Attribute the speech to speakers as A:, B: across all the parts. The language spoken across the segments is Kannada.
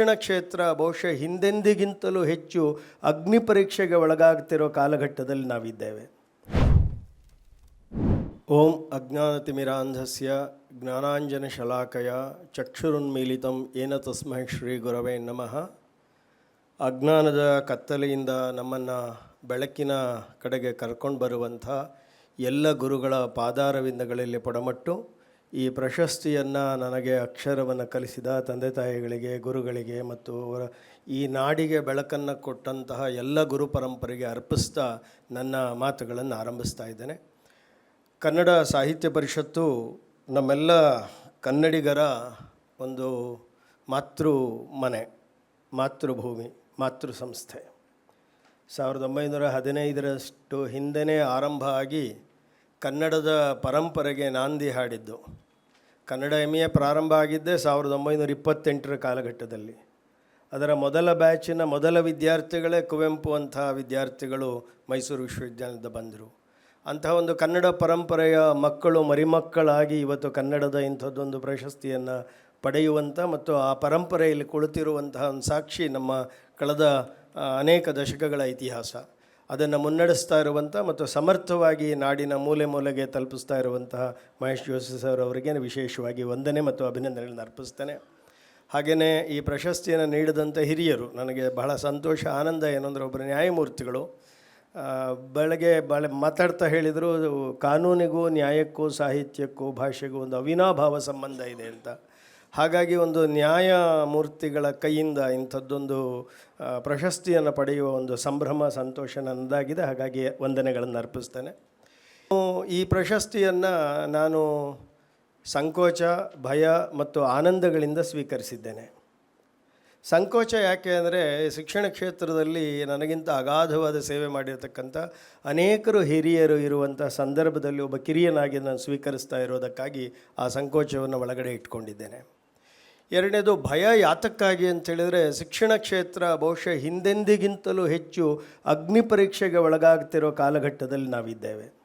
A: ಶಿಕ್ಷಣ ಕ್ಷೇತ್ರ ಬಹುಶಃ ಹಿಂದೆಂದಿಗಿಂತಲೂ ಹೆಚ್ಚು ಅಗ್ನಿ ಪರೀಕ್ಷೆಗೆ ಒಳಗಾಗ್ತಿರೋ ಕಾಲಘಟ್ಟದಲ್ಲಿ ನಾವಿದ್ದೇವೆ. ಓಂ ಅಜ್ಞಾನತಿಮಿರಾಂಧಸ್ಯ ಜ್ಞಾನಾಂಜನ ಶಲಾಕಯ ಚಕ್ಷುರುನ್ಮೀಲಿತಂ ಏನ ತಸ್ಮೈ ಶ್ರೀ ಗುರವೇ ನಮಃ. ಅಜ್ಞಾನದ ಕತ್ತಲೆಯಿಂದ ನಮ್ಮನ್ನು ಬೆಳಕಿನ ಕಡೆಗೆ ಕರ್ಕೊಂಡು ಬರುವಂಥ ಎಲ್ಲ ಗುರುಗಳ ಪಾದಾರವಿಂದಗಳಲ್ಲಿ ಪೊಡಮಟ್ಟು ಈ ಪ್ರಶಸ್ತಿಯನ್ನು ನನಗೆ ಅಕ್ಷರವನ್ನು ಕಲಿಸಿದ ತಂದೆ ತಾಯಿಗಳಿಗೆ, ಗುರುಗಳಿಗೆ ಮತ್ತು ಈ ನಾಡಿಗೆ ಬೆಳಕನ್ನು ಕೊಟ್ಟಂತಹ ಎಲ್ಲ ಗುರು ಪರಂಪರೆಗೆ ಅರ್ಪಿಸ್ತಾ ನನ್ನ ಮಾತುಗಳನ್ನು ಆರಂಭಿಸ್ತಾ ಇದ್ದೇನೆ. ಕನ್ನಡ ಸಾಹಿತ್ಯ ಪರಿಷತ್ತು ನಮ್ಮೆಲ್ಲ ಕನ್ನಡಿಗರ ಒಂದು ಮಾತೃ ಮನೆ, ಮಾತೃಭೂಮಿ, ಮಾತೃ ಸಂಸ್ಥೆ. ಸಾವಿರದ ಒಂಬೈನೂರ ಹದಿನೈದರಷ್ಟು ಹಿಂದೆಯೇ ಆರಂಭ ಆಗಿ ಕನ್ನಡದ ಪರಂಪರೆಗೆ ನಾಂದಿ ಹಾಡಿದ್ದು. ಕನ್ನಡ ಎಂ ಎ ಪ್ರಾರಂಭ ಆಗಿದ್ದೇ ಸಾವಿರದ ಒಂಬೈನೂರ ಇಪ್ಪತ್ತೆಂಟರ ಕಾಲಘಟ್ಟದಲ್ಲಿ. ಅದರ ಮೊದಲ ಬ್ಯಾಚಿನ ಮೊದಲ ವಿದ್ಯಾರ್ಥಿಗಳೇ ಕುವೆಂಪು ಅಂತಹ ವಿದ್ಯಾರ್ಥಿಗಳು ಮೈಸೂರು ವಿಶ್ವವಿದ್ಯಾಲಯದ ಬಂದರು. ಅಂತಹ ಒಂದು ಕನ್ನಡ ಪರಂಪರೆಯ ಮಕ್ಕಳು ಮರಿಮಕ್ಕಳಾಗಿ ಇವತ್ತು ಕನ್ನಡದ ಇಂಥದ್ದೊಂದು ಪ್ರಶಸ್ತಿಯನ್ನು ಪಡೆಯುವಂಥ ಮತ್ತು ಆ ಪರಂಪರೆಯಲ್ಲಿ ಕುಳಿತಿರುವಂತಹ ಒಂದು ಸಾಕ್ಷಿ ನಮ್ಮ ಕಳೆದ ಅನೇಕ ದಶಕಗಳ ಇತಿಹಾಸ. ಅದನ್ನು ಮುನ್ನಡೆಸ್ತಾ ಇರುವಂಥ ಮತ್ತು ಸಮರ್ಥವಾಗಿ ನಾಡಿನ ಮೂಲೆ ಮೂಲೆಗೆ ತಲುಪಿಸ್ತಾ ಇರುವಂತಹ ಮಹೇಶ್ ಜೋಶಿ ಸರ್ ಅವರಿಗೆ ವಿಶೇಷವಾಗಿ ವಂದನೆ ಮತ್ತು ಅಭಿನಂದನೆಗಳನ್ನು ಅರ್ಪಿಸ್ತೇನೆ. ಹಾಗೆಯೇ ಈ ಪ್ರಶಸ್ತಿಯನ್ನು ನೀಡಿದಂಥ ಹಿರಿಯರು, ನನಗೆ ಬಹಳ ಸಂತೋಷ, ಆನಂದ ಏನಂದರೆ ಒಬ್ಬರು ನ್ಯಾಯಮೂರ್ತಿಗಳು. ಬೆಳಗ್ಗೆ ಬಳ ಮಾತಾಡ್ತಾ ಹೇಳಿದರು, ಕಾನೂನಿಗೂ ನ್ಯಾಯಕ್ಕೂ, ಸಾಹಿತ್ಯಕ್ಕೂ, ಭಾಷೆಗೂ ಒಂದು ಅವಿನಾಭಾವ ಸಂಬಂಧ ಇದೆ ಅಂತ. ಹಾಗಾಗಿ ಒಂದು ನ್ಯಾಯಮೂರ್ತಿಗಳ ಕೈಯಿಂದ ಇಂಥದ್ದೊಂದು ಪ್ರಶಸ್ತಿಯನ್ನು ಪಡೆಯುವ ಒಂದು ಸಂಭ್ರಮ, ಸಂತೋಷ ನನ್ನದಾಗಿದೆ. ಹಾಗಾಗಿ ವಂದನೆಗಳನ್ನು ಅರ್ಪಿಸ್ತೇನೆ. ಈ ಪ್ರಶಸ್ತಿಯನ್ನು ನಾನು ಸಂಕೋಚ, ಭಯ ಮತ್ತು ಆನಂದಗಳಿಂದ ಸ್ವೀಕರಿಸಿದ್ದೇನೆ. ಸಂಕೋಚ ಯಾಕೆ ಅಂದರೆ, ಶಿಕ್ಷಣ ಕ್ಷೇತ್ರದಲ್ಲಿ ನನಗಿಂತ ಅಗಾಧವಾದ ಸೇವೆ ಮಾಡಿರತಕ್ಕಂಥ ಅನೇಕರು ಹಿರಿಯರು ಇರುವಂಥ ಸಂದರ್ಭದಲ್ಲಿ ಒಬ್ಬ ಕಿರಿಯನಾಗಿ ನಾನು ಸ್ವೀಕರಿಸ್ತಾ ಇರೋದಕ್ಕಾಗಿ ಆ ಸಂಕೋಚವನ್ನು ಒಳಗಡೆ ಇಟ್ಕೊಂಡಿದ್ದೇನೆ. ಎರಡನೇದು ಭಯ ಯಾತಕ್ಕಾಗಿ ಅಂತೇಳಿದರೆ ಶಿಕ್ಷಣ ಕ್ಷೇತ್ರ ಬಹುಶಃ ಹಿಂದೆಂದಿಗಿಂತಲೂ ಹೆಚ್ಚು ಅಗ್ನಿ ಪರೀಕ್ಷೆಗೆ ಒಳಗಾಗ್ತಿರೋ ಕಾಲಘಟ್ಟದಲ್ಲಿ ನಾವಿದ್ದೇವೆ.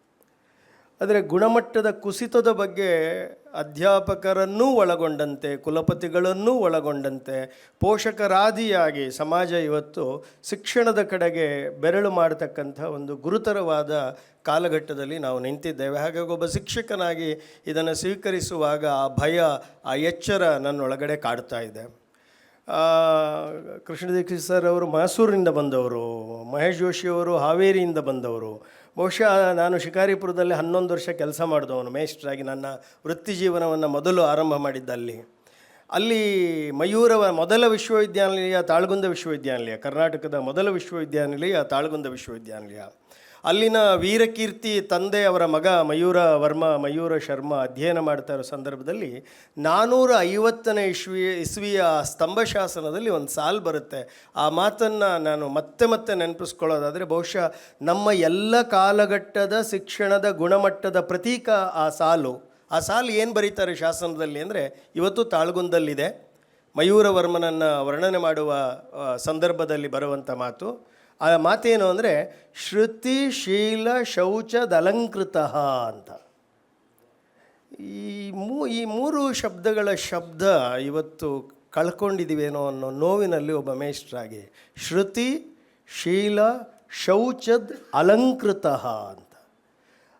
A: ಆದರೆ ಗುಣಮಟ್ಟದ ಕುಸಿತದ ಬಗ್ಗೆ ಅಧ್ಯಾಪಕರನ್ನೂ ಒಳಗೊಂಡಂತೆ, ಕುಲಪತಿಗಳನ್ನೂ ಒಳಗೊಂಡಂತೆ, ಪೋಷಕರಾದಿಯಾಗಿ ಸಮಾಜ ಇವತ್ತು ಶಿಕ್ಷಣದ ಕಡೆಗೆ ಬೆರಳು ಮಾಡತಕ್ಕಂಥ ಒಂದು ಗುರುತರವಾದ ಕಾಲಘಟ್ಟದಲ್ಲಿ ನಾವು ನಿಂತಿದ್ದೇವೆ. ಹಾಗಾಗಿ ಒಬ್ಬ ಶಿಕ್ಷಕನಾಗಿ ಇದನ್ನು ಸ್ವೀಕರಿಸುವಾಗ ಆ ಭಯ, ಆ ಎಚ್ಚರ ನನ್ನೊಳಗಡೆ ಕಾಡ್ತಾ ಇದೆ. ಕೃಷ್ಣ ದೀಕ್ಷಿತ್ ಸರ್ ಅವರು ಮೈಸೂರಿನಿಂದ ಬಂದವರು, ಮಹೇಶ್ ಜೋಶಿಯವರು ಹಾವೇರಿಯಿಂದ ಬಂದವರು ಬಹುಶಃ ನಾನು ಶಿಕಾರಿಪುರದಲ್ಲಿ ಹನ್ನೊಂದು ವರ್ಷ ಕೆಲಸ ಮಾಡಿದವನು ಮೇಷ್ಟ್ರಾಗಿ ನನ್ನ ವೃತ್ತಿ ಜೀವನವನ್ನು ಮೊದಲು ಆರಂಭ ಮಾಡಿದ್ದಲ್ಲಿ ಅಲ್ಲಿ ಮಯೂರವ ಮೊದಲ ವಿಶ್ವವಿದ್ಯಾನಿಲಯ, ತಾಳ್ಗುಂದ ವಿಶ್ವವಿದ್ಯಾನಿಲಯ, ಕರ್ನಾಟಕದ ಮೊದಲ ವಿಶ್ವವಿದ್ಯಾನಿಲಯ, ತಾಳ್ಗುಂದ ವಿಶ್ವವಿದ್ಯಾನಿಲಯ. ಅಲ್ಲಿನ ವೀರಕೀರ್ತಿ ತಂದೆ ಅವರ ಮಗ ಮಯೂರ ವರ್ಮ, ಮಯೂರ ಶರ್ಮ ಅಧ್ಯಯನ ಮಾಡ್ತಾ ಇರೋ ಸಂದರ್ಭದಲ್ಲಿ ನಾನ್ನೂರ ಐವತ್ತನೇ ಇಸ್ವಿ ಇಸ್ವಿಯ ಸ್ತಂಭಶಾಸನದಲ್ಲಿ ಒಂದು ಸಾಲು ಬರುತ್ತೆ. ಆ ಮಾತನ್ನು ನಾನು ಮತ್ತೆ ಮತ್ತೆ ನೆನಪಿಸ್ಕೊಳ್ಳೋದಾದರೆ ಬಹುಶಃ ನಮ್ಮ ಎಲ್ಲ ಕಾಲಘಟ್ಟದ ಶಿಕ್ಷಣದ ಗುಣಮಟ್ಟದ ಪ್ರತೀಕ ಆ ಸಾಲು. ಆ ಸಾಲು ಏನು ಬರೀತಾರೆ ಶಾಸನದಲ್ಲಿ ಅಂದರೆ ಇವತ್ತು ತಾಳ್ಗುಂದಲ್ಲಿದೆ. ಮಯೂರವರ್ಮನನ್ನು ವರ್ಣನೆ ಮಾಡುವ ಸಂದರ್ಭದಲ್ಲಿ ಬರುವಂಥ ಮಾತು. ಆ ಮಾತೇನು ಅಂದರೆ ಶ್ರುತಿ ಶೀಲ ಶೌಚದಲಂಕೃತ ಅಂತ. ಈ ಮೂ, ಈ ಮೂರು ಶಬ್ದಗಳ ಶಬ್ದ ಇವತ್ತು ಕಳ್ಕೊಂಡಿದ್ದೀವೇನೋ ಅನ್ನೋ ನೋವಿನಲ್ಲಿ ಒಬ್ಬ ಮೇಷ್ಟ್ರಾಗಿ, ಶ್ರುತಿ ಶೀಲ ಶೌಚದ್ ಅಲಂಕೃತ ಅಂತ.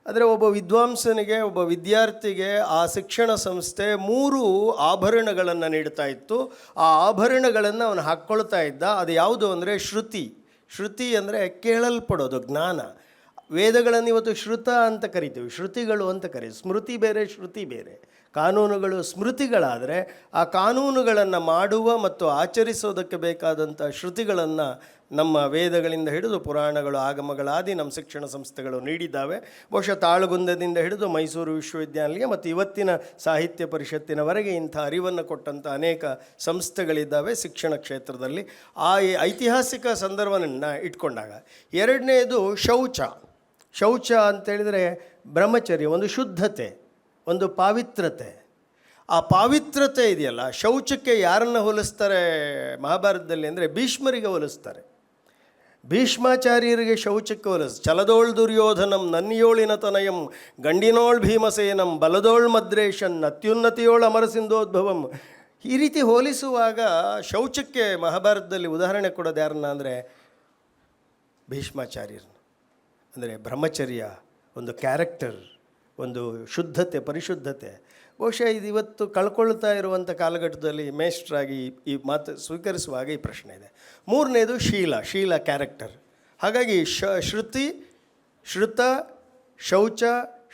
A: ಆದರೆ ಒಬ್ಬ ವಿದ್ವಾಂಸನಿಗೆ, ಒಬ್ಬ ವಿದ್ಯಾರ್ಥಿಗೆ, ಆ ಶಿಕ್ಷಣ ಸಂಸ್ಥೆ ಮೂರು ಆಭರಣಗಳನ್ನು ನೀಡ್ತಾ ಇತ್ತು. ಆ ಆಭರಣಗಳನ್ನು ಅವನು ಹಾಕ್ಕೊಳ್ತಾ ಇದ್ದ. ಅದು ಯಾವುದು ಅಂದರೆ ಶ್ರುತಿ. ಶ್ರುತಿ ಅಂದರೆ ಕೇಳಲ್ಪಡೋದು, ಜ್ಞಾನ. ವೇದಗಳನ್ನು ಇವತ್ತು ಶ್ರುತ ಅಂತ ಕರಿತೀವಿ, ಶ್ರುತಿಗಳು ಅಂತ ಕರಿ, ಸ್ಮೃತಿ ಬೇರೆ, ಶ್ರುತಿ ಬೇರೆ. ಕಾನೂನುಗಳು ಸ್ಮೃತಿಗಳಾದರೆ ಆ ಕಾನೂನುಗಳನ್ನು ಮಾಡುವ ಮತ್ತು ಆಚರಿಸೋದಕ್ಕೆ ಬೇಕಾದಂಥ ಶ್ರುತಿಗಳನ್ನು ನಮ್ಮ ವೇದಗಳಿಂದ ಹಿಡಿದು ಪುರಾಣಗಳು, ಆಗಮಗಳಾದಿ ನಮ್ಮ ಶಿಕ್ಷಣ ಸಂಸ್ಥೆಗಳು ನೀಡಿದ್ದಾವೆ. ಬಹುಶಃ ತಾಳಗುಂದದಿಂದ ಹಿಡಿದು ಮೈಸೂರು ವಿಶ್ವವಿದ್ಯಾನಿಲಯ ಮತ್ತು ಇವತ್ತಿನ ಸಾಹಿತ್ಯ ಪರಿಷತ್ತಿನವರೆಗೆ ಇಂಥ ಅರಿವನ್ನು ಕೊಟ್ಟಂಥ ಅನೇಕ ಸಂಸ್ಥೆಗಳಿದ್ದಾವೆ ಶಿಕ್ಷಣ ಕ್ಷೇತ್ರದಲ್ಲಿ. ಆ ಐತಿಹಾಸಿಕ ಸಂದರ್ಭವನ್ನು ಇಟ್ಕೊಂಡಾಗ ಎರಡನೇದು ಶೌಚ. ಶೌಚ ಅಂತೇಳಿದರೆ ಬ್ರಹ್ಮಚರ್ಯ, ಒಂದು ಶುದ್ಧತೆ, ಒಂದು ಪಾವಿತ್ರತೆ. ಆ ಪಾವಿತ್ರತೆ ಇದೆಯಲ್ಲ, ಶೌಚಕ್ಕೆ ಯಾರನ್ನು ಹೋಲಿಸ್ತಾರೆ ಮಹಾಭಾರತದಲ್ಲಿ ಅಂದರೆ ಭೀಷ್ಮರಿಗೆ ಹೋಲಿಸ್ತಾರೆ. ಭೀಷ್ಮಾಚಾರ್ಯರಿಗೆ ಶೌಚಕ್ಕೆ ಹೋಲಿಸ್ ಚಲದೋಳ್ ದುರ್ಯೋಧನಂ ನನ್ನಿಯೋಳಿನ ತನಯಂ, ಗಂಡಿನೋಳ್ ಭೀಮಸೇನಂ, ಬಲದೋಳ್ ಮದ್ರೇಶನ್ ಅತ್ಯುನ್ನತಿಯೋಳ್ ಅಮರಸಿಂಧೋದ್ಭವಂ. ಈ ರೀತಿ ಹೋಲಿಸುವಾಗ ಶೌಚಕ್ಕೆ ಮಹಾಭಾರತದಲ್ಲಿ ಉದಾಹರಣೆ ಕೊಡೋದು ಯಾರನ್ನ ಅಂದರೆ ಭೀಷ್ಮಾಚಾರ್ಯರನ್ನ. ಅಂದರೆ ಬ್ರಹ್ಮಚರ್ಯ, ಒಂದು ಕ್ಯಾರೆಕ್ಟರ್. ಒಂದು ಶುದ್ಧತೆ, ಪರಿಶುದ್ಧತೆ. ಬಹುಶಃ ಇದು ಇವತ್ತು ಕಳ್ಕೊಳ್ತಾ ಇರುವಂಥ ಕಾಲಘಟ್ಟದಲ್ಲಿ ಮೇಷ್ಟ್ರಾಗಿ ಈ ಮಾತು ಸ್ವೀಕರಿಸುವಾಗ ಈ ಪ್ರಶ್ನೆ ಇದೆ. ಮೂರನೇದು ಶೀಲ ಶೀಲ ಕ್ಯಾರೆಕ್ಟರ್. ಹಾಗಾಗಿ ಶ, ಶ್ರುತಿ, ಶ್ರುತ, ಶೌಚ,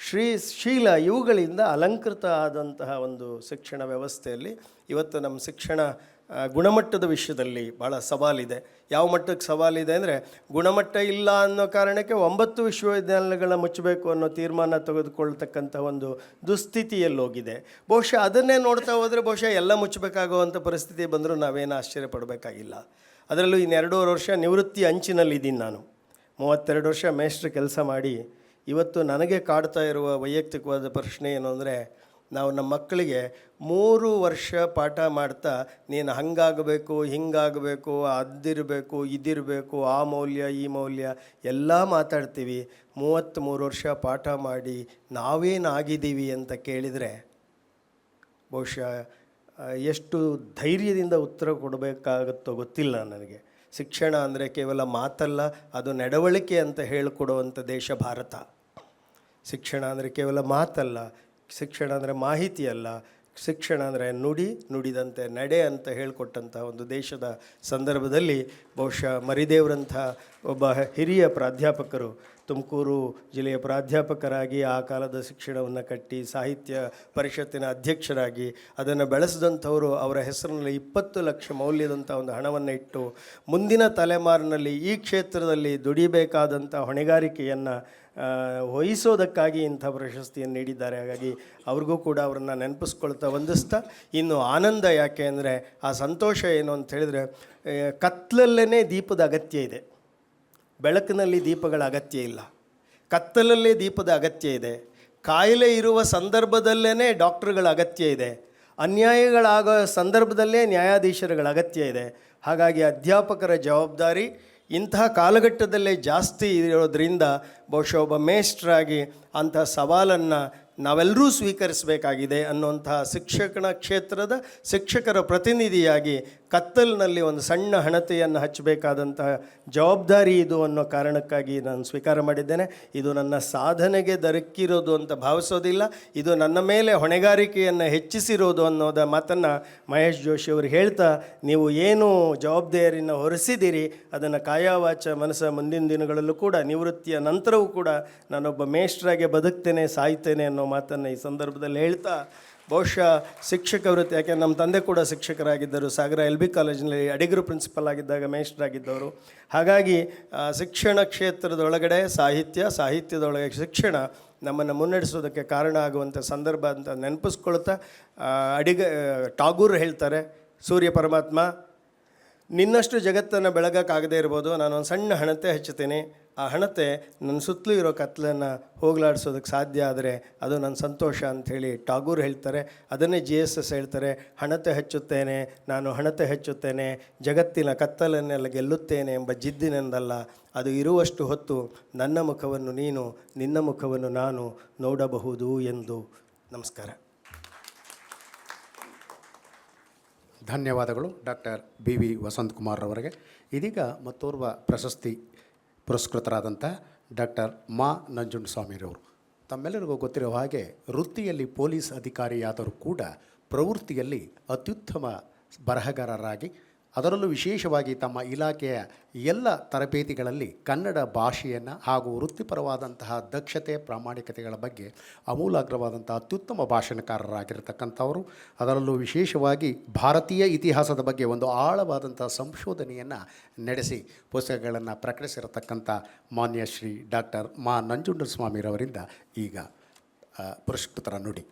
A: ಶ್ರೀ, ಶೀಲ ಇವುಗಳಿಂದ ಅಲಂಕೃತ ಆದಂತಹ ಒಂದು ಶಿಕ್ಷಣ ವ್ಯವಸ್ಥೆಯಲ್ಲಿ ಇವತ್ತು ನಮ್ಮ ಶಿಕ್ಷಣ ಗುಣಮಟ್ಟದ ವಿಷಯದಲ್ಲಿ ಭಾಳ ಸವಾಲಿದೆ. ಯಾವ ಮಟ್ಟಕ್ಕೆ ಸವಾಲಿದೆ ಅಂದರೆ ಗುಣಮಟ್ಟ ಇಲ್ಲ ಅನ್ನೋ ಕಾರಣಕ್ಕೆ ಒಂಬತ್ತು ವಿಶ್ವವಿದ್ಯಾಲಯಗಳನ್ನ ಮುಚ್ಚಬೇಕು ಅನ್ನೋ ತೀರ್ಮಾನ ತೆಗೆದುಕೊಳ್ತಕ್ಕಂಥ ಒಂದು ದುಸ್ಥಿತಿಯಲ್ಲಿ ಹೋಗಿದೆ. ಬಹುಶಃ ಅದನ್ನೇ ನೋಡ್ತಾ ಹೋದರೆ ಬಹುಶಃ ಎಲ್ಲ ಮುಚ್ಚಬೇಕಾಗುವಂಥ ಪರಿಸ್ಥಿತಿ ಬಂದರೂ ನಾವೇನು ಆಶ್ಚರ್ಯ ಪಡಬೇಕಾಗಿಲ್ಲ ಅದರಲ್ಲೂ ಇನ್ನೆರಡೂವರೆ ವರ್ಷ ನಿವೃತ್ತಿ ಅಂಚಿನಲ್ಲಿದ್ದೀನಿ ನಾನು. ಮೂವತ್ತೆರಡು ವರ್ಷ ಮೇಷ್ಟ್ರ ಕೆಲಸ ಮಾಡಿ, ಇವತ್ತು ನನಗೆ ಕಾಡ್ತಾ ಇರುವ ವೈಯಕ್ತಿಕವಾದ ಪ್ರಶ್ನೆ ಏನು ಅಂದರೆ ನಾವು ನಮ್ಮ ಮಕ್ಕಳಿಗೆ ಮೂರು ವರ್ಷ ಪಾಠ ಮಾಡ್ತಾ, ನೀನು ಹಂಗಾಗಬೇಕು, ಹಿಂಗಾಗಬೇಕು ಅದಿರಬೇಕು ಇದಿರಬೇಕು, ಆ ಮೌಲ್ಯ, ಈ ಮೌಲ್ಯ ಎಲ್ಲ ಮಾತಾಡ್ತೀವಿ. ಮೂವತ್ತ್ಮೂರು ವರ್ಷ ಪಾಠ ಮಾಡಿ ನಾವೇನಾಗಿದ್ದೀವಿ ಅಂತ ಕೇಳಿದರೆ, ಬಹುಶಃ ಎಷ್ಟು ಧೈರ್ಯದಿಂದ ಉತ್ತರ ಕೊಡಬೇಕಾಗುತ್ತೋ ಗೊತ್ತಿಲ್ಲ ನನಗೆ. ಶಿಕ್ಷಣ ಅಂದರೆ ಕೇವಲ ಮಾತಲ್ಲ, ಅದು ನಡವಳಿಕೆ ಅಂತ ಹೇಳಿಕೊಡುವಂಥ ದೇಶ ಭಾರತ. ಶಿಕ್ಷಣ ಅಂದರೆ ಕೇವಲ ಮಾತಲ್ಲ ಶಿಕ್ಷಣ ಅಂದರೆ ಮಾಹಿತಿ ಅಲ್ಲ. ಶಿಕ್ಷಣ ಅಂದರೆ ನುಡಿ, ನುಡಿದಂತೆ ನಡೆ ಅಂತ ಹೇಳಿಕೊಟ್ಟಂಥ ಒಂದು ದೇಶದ ಸಂದರ್ಭದಲ್ಲಿ ಬಹುಶಃ ಮರಿದೇವರಂಥ ಒಬ್ಬ ಹಿರಿಯ ಪ್ರಾಧ್ಯಾಪಕರು ತುಮಕೂರು ಜಿಲ್ಲೆಯ ಪ್ರಾಧ್ಯಾಪಕರಾಗಿ ಆ ಕಾಲದ ಶಿಕ್ಷಣವನ್ನು ಕಟ್ಟಿ ಸಾಹಿತ್ಯ ಪರಿಷತ್ತಿನ ಅಧ್ಯಕ್ಷರಾಗಿ ಅದನ್ನು ಬೆಳೆಸಿದಂಥವರು ಅವರ ಹೆಸರಿನಲ್ಲಿ ಇಪ್ಪತ್ತು ಲಕ್ಷ ಮೌಲ್ಯದಂಥ ಒಂದು ಹಣವನ್ನು ಇಟ್ಟು ಮುಂದಿನ ತಲೆಮಾರಿನಲ್ಲಿ ಈ ಕ್ಷೇತ್ರದಲ್ಲಿ ದುಡಿಬೇಕಾದಂಥ ಹೊಣೆಗಾರಿಕೆಯನ್ನು ವಹಿಸೋದಕ್ಕಾಗಿ ಇಂಥ ಪ್ರಶಸ್ತಿಯನ್ನು ನೀಡಿದ್ದಾರೆ. ಹಾಗಾಗಿ ಅವ್ರಿಗೂ ಕೂಡ ಅವರನ್ನು ನೆನಪಿಸ್ಕೊಳ್ತಾ ವಂದಿಸ್ತಾ, ಇನ್ನು ಆನಂದ ಯಾಕೆ ಅಂದರೆ ಆ ಸಂತೋಷ ಏನು ಅಂತ ಹೇಳಿದರೆ ಕತ್ಲಲ್ಲೇ ದೀಪದ ಅಗತ್ಯ ಇದೆ. ಬೆಳಕಿನಲ್ಲಿ ದೀಪಗಳ ಅಗತ್ಯ ಇಲ್ಲ. ಕತ್ತಲಲ್ಲೇ ದೀಪದ ಅಗತ್ಯ ಇದೆ. ಕಾಯಿಲೆ ಇರುವ ಸಂದರ್ಭದಲ್ಲೇ ಡಾಕ್ಟ್ರುಗಳ ಅಗತ್ಯ ಇದೆ. ಅನ್ಯಾಯಗಳಾಗೋ ಸಂದರ್ಭದಲ್ಲೇ ನ್ಯಾಯಾಧೀಶರುಗಳ ಅಗತ್ಯ ಇದೆ. ಹಾಗಾಗಿ ಅಧ್ಯಾಪಕರ ಜವಾಬ್ದಾರಿ ಇಂತಹ ಕಾಲಘಟ್ಟದಲ್ಲೇ ಜಾಸ್ತಿ ಇರೋದ್ರಿಂದ ಬಹುಶಃ ಒಬ್ಬ ಮೇಸ್ಟ್ರಾಗಿ ಅಂತಹ ಸವಾಲನ್ನು ನಾವೆಲ್ಲರೂ ಸ್ವೀಕರಿಸಬೇಕಾಗಿದೆ ಅನ್ನುವಂತಹ ಶಿಕ್ಷಕನ ಕ್ಷೇತ್ರದ ಶಿಕ್ಷಕರ ಪ್ರತಿನಿಧಿಯಾಗಿ ಕತ್ತಲಿನಲ್ಲಿ ಒಂದು ಸಣ್ಣ ಹಣತೆಯನ್ನು ಹಚ್ಚಬೇಕಾದಂತಹ ಜವಾಬ್ದಾರಿ ಇದು ಅನ್ನೋ ಕಾರಣಕ್ಕಾಗಿ ನಾನು ಸ್ವೀಕಾರ ಮಾಡಿದ್ದೇನೆ. ಇದು ನನ್ನ ಸಾಧನೆಗೆ ದೊರಕಿರೋದು ಅಂತ ಭಾವಿಸೋದಿಲ್ಲ. ಇದು ನನ್ನ ಮೇಲೆ ಹೊಣೆಗಾರಿಕೆಯನ್ನು ಹೆಚ್ಚಿಸಿರೋದು ಅನ್ನೋದ ಮಾತನ್ನು ಮಹೇಶ್ ಜೋಶಿ ಅವರು ಹೇಳ್ತಾ, ನೀವು ಏನು ಜವಾಬ್ದಾರಿಯನ್ನು ಹೊರಿಸಿದ್ದೀರಿ ಅದನ್ನು ಕಾಯವಾಚ ಮನಸ್ಸ ಮುಂದಿನ ದಿನಗಳಲ್ಲೂ ಕೂಡ ನಿವೃತ್ತಿಯ ನಂತರವೂ ಕೂಡ ನಾನೊಬ್ಬ ಮೇಷ್ಟ್ರಾಗೆ ಬದುಕ್ತೇನೆ, ಸಾಯ್ತೇನೆ ಅನ್ನೋ ಮಾತನ್ನು ಈ ಸಂದರ್ಭದಲ್ಲಿ ಹೇಳ್ತಾ, ಬಹುಶಃ ಶಿಕ್ಷಕ ವೃತ್ತಿ, ಯಾಕೆ ನಮ್ಮ ತಂದೆ ಕೂಡ ಶಿಕ್ಷಕರಾಗಿದ್ದರು. ಸಾಗರ ಎಲ್ ಬಿ ಕಾಲೇಜಿನಲ್ಲಿ ಅಡಿಗರು ಪ್ರಿನ್ಸಿಪಲ್ ಆಗಿದ್ದಾಗ ಮೇಷ್ಟ್ರಾಗಿದ್ದವರು ಹಾಗಾಗಿ ಶಿಕ್ಷಣ ಕ್ಷೇತ್ರದೊಳಗಡೆ ಸಾಹಿತ್ಯ, ಸಾಹಿತ್ಯದೊಳಗೆ ಶಿಕ್ಷಣ ನಮ್ಮನ್ನು ಮುನ್ನಡೆಸೋದಕ್ಕೆ ಕಾರಣ ಆಗುವಂಥ ಸಂದರ್ಭ ಅಂತ ನೆನಪಿಸ್ಕೊಳ್ತಾ ಅಡಿಗ ಟಾಗೂರ್ ಹೇಳ್ತಾರೆ, ಸೂರ್ಯ ಪರಮಾತ್ಮ, ನಿನ್ನಷ್ಟು ಜಗತ್ತನ್ನು ಬೆಳಗಕ್ಕಾಗದೇ ಇರ್ಬೋದು ನಾನು ಒಂದು ಸಣ್ಣ ಹಣತೆ ಹಚ್ಚುತ್ತೇನೆ. ಆ ಹಣತೆ ನನ್ನ ಸುತ್ತಲೂ ಇರೋ ಕತ್ಲನ್ನು ಹೋಗಲಾಡಿಸೋದಕ್ಕೆ ಸಾಧ್ಯ ಆದರೆ ಅದು ನನ್ನ ಸಂತೋಷ ಅಂಥೇಳಿ ಟಾಗೂರ್ ಹೇಳ್ತಾರೆ. ಅದನ್ನೇ ಜಿ ಎಸ್ ಎಸ್ ಹೇಳ್ತಾರೆ. ಹಣತೆ ಹಚ್ಚುತ್ತೇನೆ, ನಾನು ಹಣತೆ ಹಚ್ಚುತ್ತೇನೆ, ಜಗತ್ತಿನ ಕತ್ತಲನ್ನೆಲ್ಲ ಗೆಲ್ಲುತ್ತೇನೆ ಎಂಬ ಜಿದ್ದಿನಿಂದಲ್ಲ ಅದು ಇರುವಷ್ಟು ಹೊತ್ತು ನನ್ನ ಮುಖವನ್ನು ನೀನು, ನಿನ್ನ ಮುಖವನ್ನು ನಾನು ನೋಡಬಹುದು ಎಂದು. ನಮಸ್ಕಾರ.
B: ಧನ್ಯವಾದಗಳು ಡಾಕ್ಟರ್ ಬಿ ವಿ ವಸಂತಕುಮಾರ್ ಅವರಿಗೆ ಇದೀಗ ಮತ್ತೋರ್ವ ಪ್ರಶಸ್ತಿ ಪುರಸ್ಕೃತರಾದಂಥ ಡಾಕ್ಟರ್ ಮಾ ನಂಜುಂಡಸ್ವಾಮಿರವರು. ತಮ್ಮೆಲ್ಲರಿಗೂ ಗೊತ್ತಿರೋ ಹಾಗೆ ವೃತ್ತಿಯಲ್ಲಿ ಪೊಲೀಸ್ ಅಧಿಕಾರಿಯಾದರೂ ಕೂಡ ಪ್ರವೃತ್ತಿಯಲ್ಲಿ ಅತ್ಯುತ್ತಮ ಬರಹಗಾರರಾಗಿ ಅದರಲ್ಲೂ ವಿಶೇಷವಾಗಿ ತಮ್ಮ ಇಲಾಖೆಯ ಎಲ್ಲ ತರಬೇತಿಗಳಲ್ಲಿ ಕನ್ನಡ ಭಾಷೆಯನ್ನು ಹಾಗೂ ವೃತ್ತಿಪರವಾದಂತಹ ದಕ್ಷತೆ, ಪ್ರಾಮಾಣಿಕತೆಗಳ ಬಗ್ಗೆ ಅಮೂಲಾಗ್ರವಾದಂಥ ಅತ್ಯುತ್ತಮ ಭಾಷಣಕಾರರಾಗಿರ್ತಕ್ಕಂಥವರು. ಅದರಲ್ಲೂ ವಿಶೇಷವಾಗಿ ಭಾರತೀಯ ಇತಿಹಾಸದ ಬಗ್ಗೆ ಒಂದು ಆಳವಾದಂಥ ಸಂಶೋಧನೆಯನ್ನು ನಡೆಸಿ ಪುಸ್ತಕಗಳನ್ನು ಪ್ರಕಟಿಸಿರತಕ್ಕಂಥ ಮಾನ್ಯ ಶ್ರೀ ಡಾಕ್ಟರ್ ಮಾ ನಂಜುಂಡಸ್ವಾಮಿರವರಿಂದ ಈಗ ಪುರಸ್ಕೃತರ ನುಡಿ.